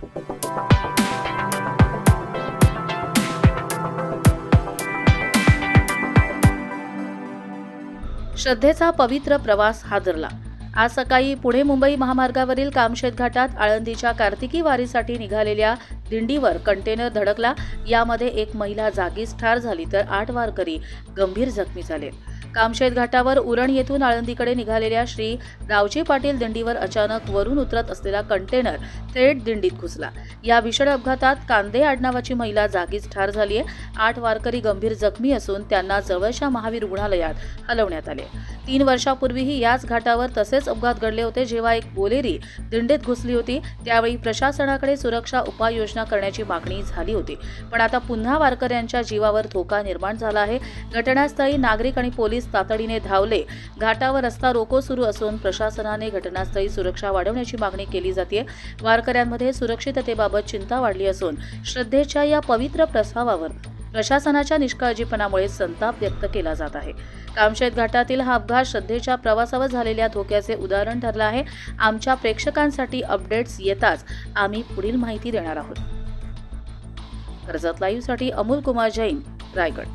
श्रद्धेचा पवित्र प्रवास हादरला आज सकाळी पुणे मुंबई महामार्गावरील कामशेत घाटात आळंदीच्या कार्तिकी वारीसाठी निघालेल्या दिंडीवर कंटेनर धडकला. यामध्ये एक महिला जागीच ठार झाली तर आठ वारकरी गंभीर जखमी झाले. कामशेत घाटावर उरण येथून आळंदीकडे निघालेल्या श्री रावजी पाटील दिंडीवर अचानक वरून उतरत असलेला कंटेनर थेट दिंडीत घुसला. या भीषण अपघातात कांदे आडनावाची महिला जागीच ठार झाली आहे. आठ वारकरी गंभीर जखमी असून त्यांना जवळच्या महावीर रुग्णालयात हलवण्यात आले. तीन वर्षापूर्वीही याच घाटावर तसेच अपघात घडले होते जेव्हा एक बोलेरी दिंडीत घुसली होती. त्यावेळी प्रशासनाकडे सुरक्षा उपाययोजना करण्याची मागणी झाली होती. पण आता पुन्हा वारकऱ्यांच्या जीवावर धोका निर्माण झाला आहे. घटनास्थळी नागरिक आणि पोलीस तातडीने धावले. घाटावर रस्ता रोको सुरू असून प्रशासनाने घटनास्थळी सुरक्षा वाढवण्याची मागणी केली जाते वारकऱ्यांमध्ये सुरक्षिततेबाबत चिंता वाढली असून श्रद्धेच्या या पवित्र प्रस्तावावर प्रशासनाच्या निष्काळजीपणामुळे संताप व्यक्त केला जात आहे. कामशेत घाटातील हा अपघात श्रद्धेच्या प्रवासावर झालेल्या धोक्याचे उदाहरण ठरलं आहे. आमच्या प्रेक्षकांसाठी अपडेट्स येताच आम्ही पुढील माहिती देणार आहोत. कर्जत लाईव्हसाठी अमोल कुमार जैन रायगड.